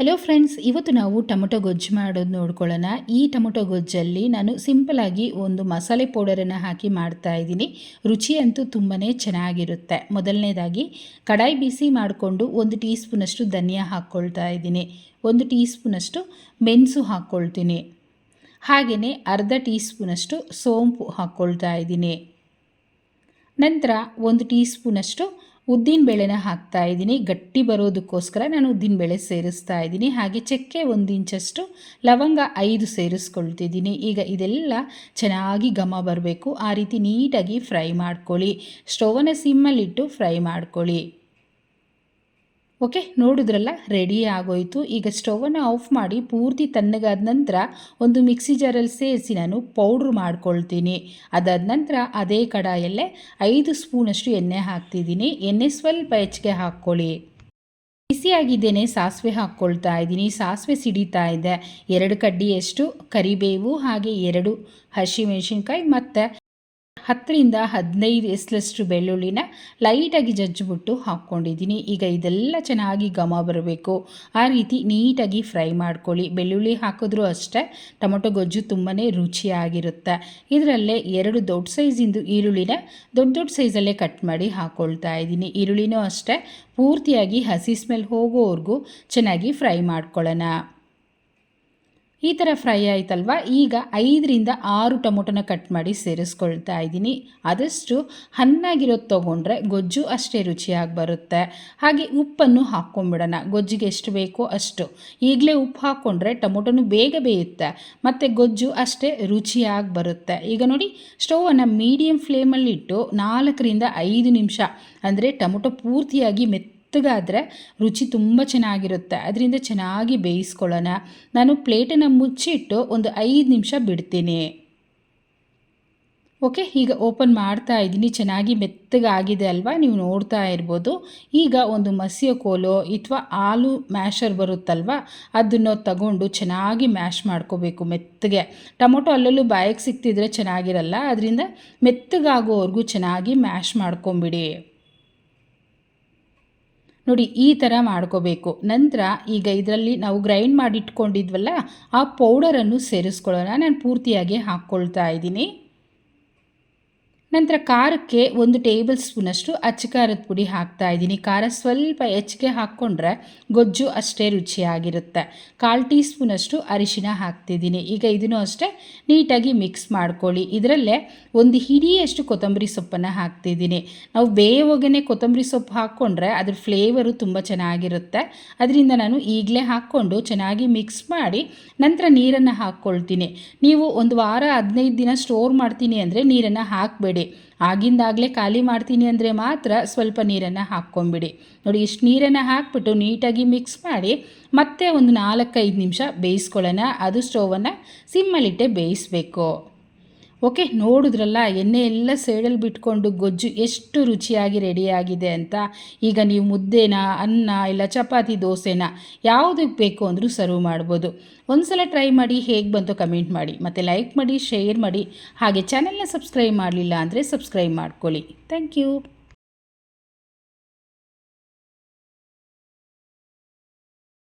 Hello friends ಇವತ್ತು ನಾವು tomato ಗೊಜ್ಜು ಮಾಡೋದು ನೋಡ್ಕೊಳ್ಳೋಣ. ಈ ಟೊಮೊಟೊ ಗೊಜ್ಜಲ್ಲಿ ನಾನು ಸಿಂಪಲಾಗಿ ಒಂದು ಮಸಾಲೆ ಪೌಡರನ್ನು ಹಾಕಿ ಮಾಡ್ತಾ ಇದ್ದೀನಿ. ರುಚಿ ಅಂತೂ ತುಂಬಾ ಚೆನ್ನಾಗಿರುತ್ತೆ. ಮೊದಲನೇದಾಗಿ ಕಡಾಯಿ ಬಿಸಿ ಮಾಡಿಕೊಂಡು ಒಂದು ಟೀ ಸ್ಪೂನಷ್ಟು ಧನಿಯಾ ಹಾಕ್ಕೊಳ್ತಾ ಇದ್ದೀನಿ. ಒಂದು ಟೀ ಸ್ಪೂನಷ್ಟು ಮೆಣಸು ಹಾಕ್ಕೊಳ್ತೀನಿ. ಹಾಗೆಯೇ ಅರ್ಧ ಟೀ ಸ್ಪೂನಷ್ಟು ಸೋಂಪು ಹಾಕ್ಕೊಳ್ತಾ ಇದ್ದೀನಿ. ನಂತರ ಒಂದು ಟೀ ಸ್ಪೂನಷ್ಟು ಉದ್ದಿನ ಬೇಳೆನ ಹಾಕ್ತಾ ಇದ್ದೀನಿ. ಗಟ್ಟಿ ಬರೋದಕ್ಕೋಸ್ಕರ ನಾನು ಉದ್ದಿನ ಬೇಳೆ ಸೇರಿಸ್ತಾ ಇದ್ದೀನಿ. ಹಾಗೆ ಚಕ್ಕೆ ಒಂದು ಇಂಚಷ್ಟು ಲವಂಗ ಐದು ಸೇರಿಸ್ಕೊಳ್ತಿದ್ದೀನಿ. ಈಗ ಇದೆಲ್ಲ ಚೆನ್ನಾಗಿ ಘಮ ಬರಬೇಕು. ಆ ರೀತಿ ನೀಟಾಗಿ ಫ್ರೈ ಮಾಡ್ಕೊಳ್ಳಿ. ಸ್ಟೋವನ್ನ ಸಿಮ್ಮಲ್ಲಿಟ್ಟು ಫ್ರೈ ಮಾಡ್ಕೊಳ್ಳಿ. ಓಕೆ ನೋಡಿದ್ರಲ್ಲ ರೆಡಿ ಆಗೋಯಿತು. ಈಗ ಸ್ಟೌವನ್ನು ಆಫ್ ಮಾಡಿ ಪೂರ್ತಿ ತಣ್ಣಗಾದ ನಂತರ ಒಂದು ಮಿಕ್ಸಿ ಜಾರಲ್ಲಿ ಸೇರಿಸಿ ನಾನು ಪೌಡ್ರ್ ಮಾಡ್ಕೊಳ್ತೀನಿ. ಅದಾದ ನಂತರ ಅದೇ ಕಡಾಯಲ್ಲೇ ಐದು ಸ್ಪೂನಷ್ಟು ಎಣ್ಣೆ ಹಾಕ್ತಿದ್ದೀನಿ. ಎಣ್ಣೆ ಸ್ವಲ್ಪ ಹೆಚ್ಚಿಗೆ ಹಾಕ್ಕೊಳ್ಳಿ. ಬಿಸಿಯಾಗಿದ್ದೇನೆ, ಸಾಸಿವೆ ಹಾಕ್ಕೊಳ್ತಾ ಇದ್ದೀನಿ. ಸಾಸಿವೆ ಸಿಡಿತಾ ಇದೆ. ಎರಡು ಕಡ್ಡಿಯಷ್ಟು ಕರಿಬೇವು, ಹಾಗೆ ಎರಡು ಹಸಿಮೆಣಸಿನ್ಕಾಯಿ ಮತ್ತು ಹತ್ತರಿಂದ ಹದಿನೈದು ಎಸ್ಲಷ್ಟು ಬೆಳ್ಳುಳ್ಳಿನ ಲೈಟಾಗಿ ಜಜ್ಜಿಬಿಟ್ಟು ಹಾಕ್ಕೊಂಡಿದ್ದೀನಿ. ಈಗ ಇದೆಲ್ಲ ಚೆನ್ನಾಗಿ ಘಮ ಬರಬೇಕು. ಆ ರೀತಿ ನೀಟಾಗಿ ಫ್ರೈ ಮಾಡ್ಕೊಳ್ಳಿ. ಬೆಳ್ಳುಳ್ಳಿ ಹಾಕಿದ್ರೂ ಅಷ್ಟೇ ಟೊಮೊಟೊ ಗೊಜ್ಜು ತುಂಬಾ ರುಚಿಯಾಗಿರುತ್ತೆ. ಇದರಲ್ಲೇ ಎರಡು ದೊಡ್ಡ ಸೈಜಿಂದು ಈರುಳ್ಳಿನ ದೊಡ್ಡ ದೊಡ್ಡ ಸೈಜಲ್ಲೇ ಕಟ್ ಮಾಡಿ ಹಾಕ್ಕೊಳ್ತಾ ಇದ್ದೀನಿ. ಈರುಳ್ಳಿನೂ ಅಷ್ಟೇ ಪೂರ್ತಿಯಾಗಿ ಹಸಿ ಸ್ಮೆಲ್ ಹೋಗೋವರೆಗೂ ಚೆನ್ನಾಗಿ ಫ್ರೈ ಮಾಡ್ಕೊಳ್ಳೋಣ. ಈ ಥರ ಫ್ರೈ ಆಯ್ತಲ್ವ? ಈಗ ಐದರಿಂದ ಆರು ಟೊಮೊಟೊನ ಕಟ್ ಮಾಡಿ ಸೇರಿಸ್ಕೊಳ್ತಾ ಇದ್ದೀನಿ. ಆದಷ್ಟು ಹಣ್ಣಾಗಿರೋದು ತೊಗೊಂಡ್ರೆ ಗೊಜ್ಜು ಅಷ್ಟೇ ರುಚಿಯಾಗಿ ಬರುತ್ತೆ. ಹಾಗೆ ಉಪ್ಪನ್ನು ಹಾಕ್ಕೊಂಬಿಡೋಣ. ಗೊಜ್ಜಿಗೆ ಎಷ್ಟು ಬೇಕೋ ಅಷ್ಟು. ಈಗಲೇ ಉಪ್ಪು ಹಾಕ್ಕೊಂಡ್ರೆ ಟೊಮೊಟೊನು ಬೇಗ ಬೇಯುತ್ತೆ. ಮತ್ತು ಗೊಜ್ಜು ಅಷ್ಟೇ ರುಚಿಯಾಗಿ ಬರುತ್ತೆ. ಈಗ ನೋಡಿ ಸ್ಟೌವನ್ನು ಮೀಡಿಯಮ್ ಫ್ಲೇಮಲ್ಲಿಟ್ಟು ನಾಲ್ಕರಿಂದ ಐದು ನಿಮಿಷ, ಅಂದರೆ ಟೊಮೊಟೊ ಪೂರ್ತಿಯಾಗಿ ಮೆತ್ತ ಮೆತ್ತಗಾದರೆ ರುಚಿ ತುಂಬ ಚೆನ್ನಾಗಿರುತ್ತೆ. ಅದರಿಂದ ಚೆನ್ನಾಗಿ ಬೇಯಿಸ್ಕೊಳ್ಳೋಣ. ನಾನು ಪ್ಲೇಟನ್ನು ಮುಚ್ಚಿಟ್ಟು ಒಂದು ಐದು ನಿಮಿಷ ಬಿಡ್ತೀನಿ. ಓಕೆ, ಈಗ ಓಪನ್ ಮಾಡ್ತಾ ಇದ್ದೀನಿ. ಚೆನ್ನಾಗಿ ಮೆತ್ತಗಾಗಿದೆ ಅಲ್ವಾ? ನೀವು ನೋಡ್ತಾ ಇರ್ಬೋದು. ಈಗ ಒಂದು ಮಸಿಯ ಕೋಲು ಅಥವಾ ಆಲೂ ಮ್ಯಾಶರ್ ಬರುತ್ತಲ್ವ? ಅದನ್ನು ತಗೊಂಡು ಚೆನ್ನಾಗಿ ಮ್ಯಾಶ್ ಮಾಡ್ಕೋಬೇಕು ಮೆತ್ತಗೆ. ಟೊಮೊಟೊ ಅಲ್ಲಲ್ಲೂ ಬಾಯಿಗೆ ಸಿಕ್ತಿದ್ರೆ ಚೆನ್ನಾಗಿರಲ್ಲ. ಅದರಿಂದ ಮೆತ್ತಗಾಗೋವರೆಗೂ ಚೆನ್ನಾಗಿ ಮ್ಯಾಶ್ ಮಾಡ್ಕೊಂಬಿಡಿ. ನೋಡಿ, ಈ ಥರ ಮಾಡ್ಕೋಬೇಕು. ನಂತರ ಈಗ ಇದರಲ್ಲಿ ನಾವು ಗ್ರೈಂಡ್ ಮಾಡಿಟ್ಕೊಂಡಿದ್ವಲ್ಲ, ಆ ಪೌಡರನ್ನು ಸೇರಿಸ್ಕೊಳ್ಳೋಣ. ನಾನು ಪೂರ್ತಿಯಾಗಿ ಹಾಕ್ಕೊಳ್ತಾ ಇದ್ದೀನಿ. ನಂತರ ಖಾರಕ್ಕೆ ಒಂದು ಟೇಬಲ್ ಸ್ಪೂನಷ್ಟು ಅಚ್ಚ ಖಾರದ ಪುಡಿ ಹಾಕ್ತಾ ಇದ್ದೀನಿ. ಖಾರ ಸ್ವಲ್ಪ ಹೆಚ್ಚಿಗೆ ಹಾಕ್ಕೊಂಡ್ರೆ ಗೊಜ್ಜು ಅಷ್ಟೇ ರುಚಿಯಾಗಿರುತ್ತೆ. ಕಾಲು ಟೀ ಸ್ಪೂನಷ್ಟು ಅರಿಶಿನ ಹಾಕ್ತಿದ್ದೀನಿ. ಈಗ ಇದನ್ನು ಅಷ್ಟೇ ನೀಟಾಗಿ ಮಿಕ್ಸ್ ಮಾಡ್ಕೊಳ್ಳಿ. ಇದರಲ್ಲೇ ಒಂದು ಹಿಡಿಯಷ್ಟು ಕೊತ್ತಂಬರಿ ಸೊಪ್ಪನ್ನು ಹಾಕ್ತಿದ್ದೀನಿ. ನಾವು ಬೇಯೋಗನೆ ಕೊತ್ತಂಬರಿ ಸೊಪ್ಪು ಹಾಕ್ಕೊಂಡ್ರೆ ಅದ್ರ ಫ್ಲೇವರು ತುಂಬ ಚೆನ್ನಾಗಿರುತ್ತೆ. ಅದರಿಂದ ನಾನು ಈಗಲೇ ಹಾಕ್ಕೊಂಡು ಚೆನ್ನಾಗಿ ಮಿಕ್ಸ್ ಮಾಡಿ ನಂತರ ನೀರನ್ನು ಹಾಕ್ಕೊಳ್ತೀನಿ. ನೀವು ಒಂದು ವಾರ ಹದಿನೈದು ದಿನ ಸ್ಟೋರ್ ಮಾಡ್ತೀನಿ ಅಂದರೆ ನೀರನ್ನು ಹಾಕಬೇಡಿ. ಆಗಿಂದಾಗಲೇ ಖಾಲಿ ಮಾಡ್ತೀನಿ ಅಂದರೆ ಮಾತ್ರ ಸ್ವಲ್ಪ ನೀರನ್ನು ಹಾಕ್ಕೊಂಬಿಡಿ ನೋಡಿ, ಇಷ್ಟು ನೀರನ್ನು ಹಾಕ್ಬಿಟ್ಟು ನೀಟಾಗಿ ಮಿಕ್ಸ್ ಮಾಡಿ ಮತ್ತೆ ಒಂದು ನಾಲ್ಕೈದು ನಿಮಿಷ ಬೇಯಿಸ್ಕೊಳ್ಳೋಣ. ಅದು ಸ್ಟೋವನ್ನು ಸಿಮ್ಮಲ್ಲಿಟ್ಟೆ ಬೇಯಿಸಬೇಕು. ಓಕೆ, ನೋಡಿದ್ರಲ್ಲ ಎಣ್ಣೆ ಎಲ್ಲ ಸೈಡಲ್ಲಿ ಬಿಟ್ಕೊಂಡು ಗೊಜ್ಜು ಎಷ್ಟು ರುಚಿಯಾಗಿ ರೆಡಿಯಾಗಿದೆ ಅಂತ. ಈಗ ನೀವು ಮುದ್ದೆನ, ಅನ್ನ ಇಲ್ಲ ಚಪಾತಿ ದೋಸೆನ ಯಾವುದಕ್ಕೆ ಬೇಕು ಅಂದರೂ ಸರ್ವ್ ಮಾಡ್ಬೋದು. ಒಂದು ಸಲ ಟ್ರೈ ಮಾಡಿ ಹೇಗೆ ಬಂತು ಕಮೆಂಟ್ ಮಾಡಿ. ಮತ್ತು ಲೈಕ್ ಮಾಡಿ ಶೇರ್ ಮಾಡಿ. ಹಾಗೆ ಚಾನೆಲ್ನ ಸಬ್ಸ್ಕ್ರೈಬ್ ಮಾಡಲಿಲ್ಲ ಅಂದರೆ ಸಬ್ಸ್ಕ್ರೈಬ್ ಮಾಡ್ಕೊಳ್ಳಿ. Thank you